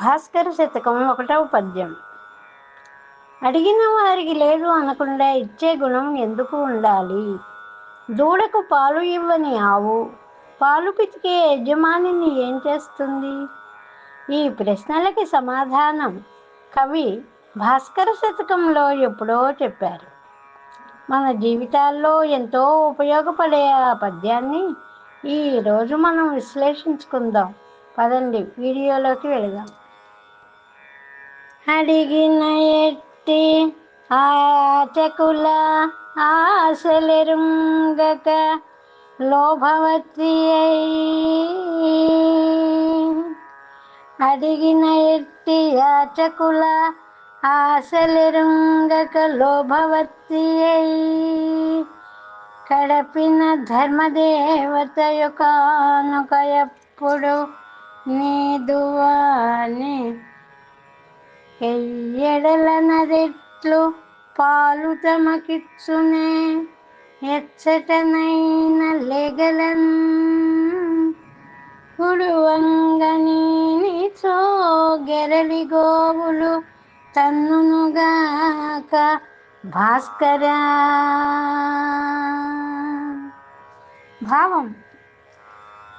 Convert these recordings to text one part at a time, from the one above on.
భాస్కర శతకం ఒకటవ పద్యం. అడిగిన వారికి లేదు అనకుండా ఇచ్చే గుణం ఎందుకు ఉండాలి? దూడకు పాలు ఇవ్వని ఆవు పాలు పితికే యజమానిని ఏం చేస్తుంది? ఈ ప్రశ్నలకి సమాధానం కవి భాస్కర శతకంలో ఎప్పుడో చెప్పారు. మన జీవితాల్లో ఎంతో ఉపయోగపడే ఆ పద్యాన్ని ఈరోజు మనం విశ్లేషించుకుందాం. పదండి వీడియోలోకి వెళదాం. అడిగిన ఎట్టి ఆచకుల ఆశలెరుంగక లోభవతి అయి. అడిగిన ఎట్టి యాచకుల ఆశలెరుంగక లోభవతి అయి. కడపిన ధర్మదేవత యొక్కనొక ఎప్పుడు నీదు ఎయ్యడల నదెట్లు పాలు తమకిచ్చునే ఎచ్చటనైన లెగలన్ ఉడువంగని నీచో గెరలి గోవులు తన్నునుగాక భాస్కరా. భావం.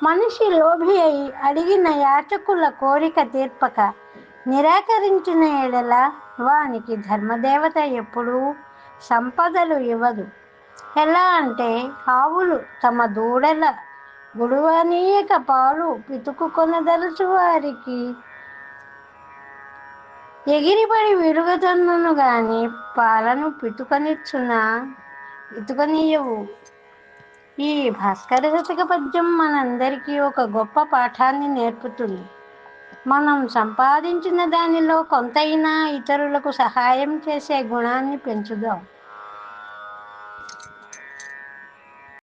మనిషి లోభి అయి అడిగిన యాచకుల కోరిక తీర్పక నిరాకరించిన ఎడల వానికి ధర్మదేవత ఎప్పుడూ సంపదలు ఇవ్వదు. ఎలా అంటే ఆవులు తమ దూడల గుడువనీయక పాలు పితుకు కొనదలుచు వారికి. ఎగిరిపడి విరుగుతున్నను గాని పాలను పితుకనిచ్చున పితుకనీయవు ఈ భాస్కర శతక పద్యం మనందరికీ ఒక గొప్ప పాఠాన్ని నేర్పుతుంది. మనం సంపాదించిన దానిలో కొంతైనా ఇతరులకు సహాయం చేసే గుణాన్ని పెంచుదాం.